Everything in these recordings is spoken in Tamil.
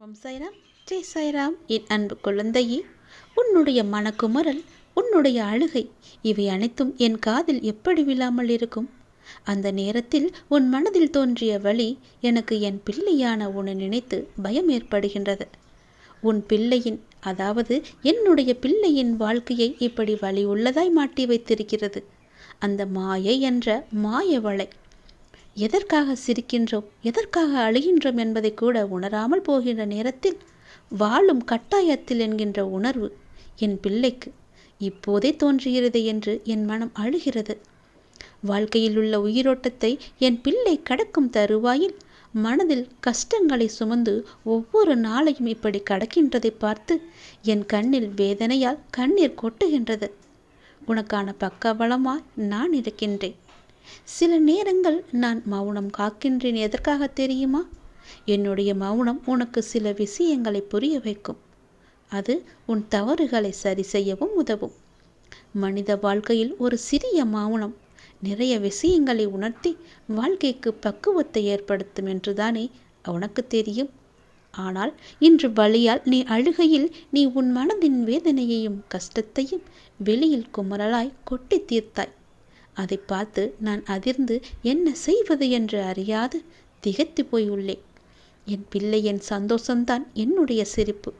ஓம் சாய்ராம் ஜெய் சாய்ராம் என் அன்பு குழந்தையே உன்னுடைய மனக்குமரல் உன்னுடைய அழுகை இவை அனைத்தும் என் காதில் எப்படி விழாமல் இருக்கும்? அந்த நேரத்தில் உன் மனதில் தோன்றிய வழி எனக்கு என் பிள்ளையான உன்னை நினைத்து பயம் ஏற்படுகின்றது. உன் பிள்ளையின் அதாவது என்னுடைய பிள்ளையின் வாழ்க்கையை இப்படி வழி உள்ளதாய் மாட்டி வைத்திருக்கிறது. அந்த மாயை என்ற மாய வலை எதற்காக சிரிக்கின்றோம்? எதற்காக அழுகின்றோம் என்பதை கூட உணராமல் போகின்ற நேரத்தில் வாழும் கட்டாயத்தில் என்கின்ற உணர்வு என் பிள்ளைக்கு இப்போதே தோன்றுகிறது என்று என் மனம் அழுகிறது. வாழ்க்கையில் உள்ள உயிரோட்டத்தை என் பிள்ளை கடக்கும் தருவாயில் மனதில் கஷ்டங்களை சுமந்து ஒவ்வொரு நாளையும் இப்படி கடக்கின்றதை பார்த்து என் கண்ணில் வேதனையால் கண்ணீர் கொட்டுகின்றது. உனக்கான பக்கபலமாய் நான் இருக்கின்றேன். சில நேரங்கள் நான் மௌனம் காக்கின்றேன் எதற்காக தெரியுமா? என்னுடைய மௌனம் உனக்கு சில விஷயங்களை புரிய வைக்கும். அது உன் தவறுகளை சரி செய்யவும் உதவும். மனித வாழ்க்கையில் ஒரு சிறிய மௌனம் நிறைய விஷயங்களை உணர்த்தி வாழ்க்கைக்கு பக்குவத்தை ஏற்படுத்தும் என்றுதானே உனக்கு தெரியும். ஆனால் இன்று வழியால் நீ அழுகையில் நீ உன் மனதின் வேதனையையும் கஷ்டத்தையும் வெளியில் குமரலாய் கொட்டி தீர்த்தாய். அதை பார்த்து நான் அதிர்ந்து என்ன செய்வது என்று அறியாது திகைத்து போய் உள்ளேன் என் பிள்ளையின் சந்தோஷம்தான் என்னுடைய சிரிப்பு.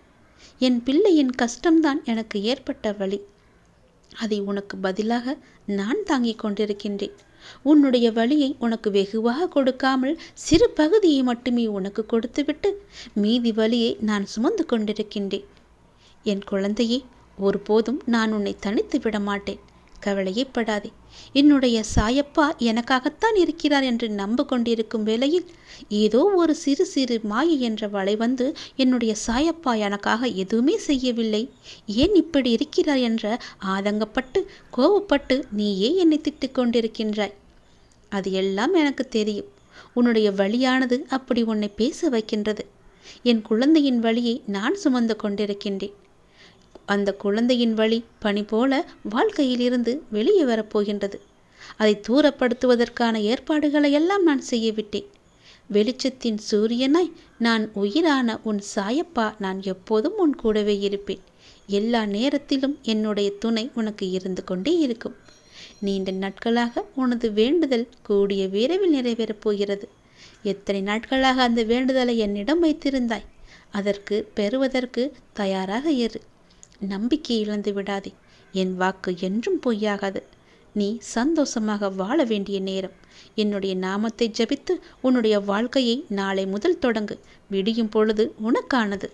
என் பிள்ளையின் கஷ்டம்தான் எனக்கு ஏற்பட்ட வழி. அதை உனக்கு பதிலாக நான் தாங்கிக் கொண்டிருக்கின்றேன். உன்னுடைய வழியை உனக்கு வெகுவாக கொடுக்காமல் சிறு பகுதியை மட்டுமே உனக்கு கொடுத்துவிட்டு மீதி வழியை நான் சுமந்து கொண்டிருக்கின்றேன். என் குழந்தையே ஒருபோதும் நான் உன்னை தனித்து விட மாட்டேன். கவலையைப்படாதே. என்னுடைய சாயப்பா எனக்காகத்தான் இருக்கிறார் என்று நம்பு கொண்டிருக்கும் வேளையில் ஏதோ ஒரு சிறு சிறு மாயை என்ற வலை வந்து என்னுடைய சாயப்பா எனக்காக எதுவுமே செய்யவில்லை. ஏன் இப்படி இருக்கிறார் என்ற ஆதங்கப்பட்டு கோவப்பட்டு நீயே என்னை திட்டிக் கொண்டிருக்கின்றாய். அது எல்லாம் எனக்கு தெரியும். உன்னுடைய வழியானது அப்படி உன்னை பேச வைக்கின்றது. என் குழந்தையின் வழியை நான் சுமந்து கொண்டிருக்கின்றேன். அந்த குழந்தையின் வழி பணி போல வாழ்க்கையிலிருந்து வெளியே வரப்போகின்றது அதை தூரப்படுத்துவதற்கான ஏற்பாடுகளை எல்லாம் நான் செய்யவிட்டேன் வெளிச்சத்தின் சூரியனாய் நான் உயிரான உன் சாயப்பா நான் எப்போதும் உன் கூடவே இருப்பேன். எல்லா நேரத்திலும் என்னுடைய துணை உனக்கு இருந்து கொண்டே இருக்கும். நீண்ட நாட்களாக உனது வேண்டுதல் கூடிய விரைவில் நிறைவேறப் போகிறது. எத்தனை நாட்களாக அந்த வேண்டுதலை என்னிடம் வைத்திருந்தாய்? அதற்கு பெறுவதற்கு தயாராக இரு. நம்பிக்கை இழந்து விடாதே. என் வாக்கு என்றும் பொய்யாகாது. நீ சந்தோஷமாக வாழ வேண்டிய நேரம். என்னுடைய நாமத்தை ஜபித்து உன்னுடைய வாழ்க்கையை நாளை முதல் தொடங்கு. விடியும் பொழுது உனக்கானது.